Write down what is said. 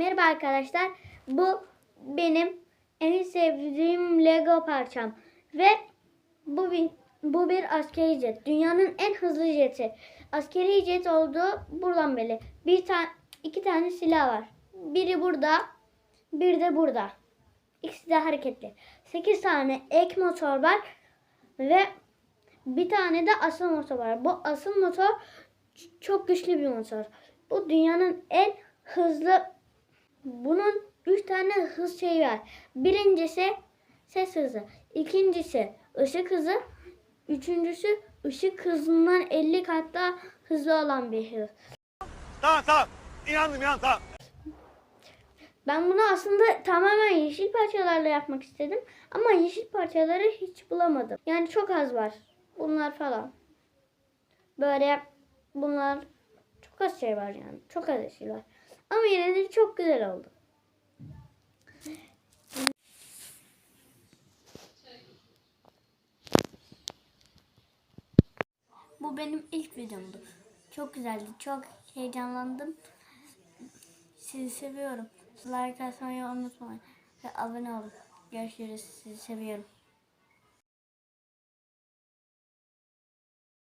arkadaşlar. Bu benim en sevdiğim Lego parçam. Ve bu bir, bu bir askeri jet. Dünyanın en hızlı jeti. Askeri jet olduğu buradan belli. Bir tane iki tane silah var. Biri burada, bir de burada. İkisi de hareketli. 8 tane ek motor var ve bir tane de asıl motor var. Bu asıl motor çok güçlü bir motor. Bu dünyanın en hızlı bunun 3 tane hız şeyi var. Birincisi ses hızı. ikincisi ışık hızı. Üçüncüsü ışık hızından 50 kat daha hızlı olan bir hız. Tamam tamam. İnandım inandım tamam. Ben bunu aslında tamamen yeşil parçalarla yapmak istedim. Ama yeşil parçaları hiç bulamadım. Yani çok az var. Bunlar falan. Böyle bunlar çok az şey var yani. Çok az yeşil var. Ama yine de çok güzel oldu. Bu benim ilk videomdu. Çok güzeldi. Çok heyecanlandım. Sizi seviyorum. Like atmayı unutmayın. Ve abone olun. Görüşürüz. Sizi seviyorum.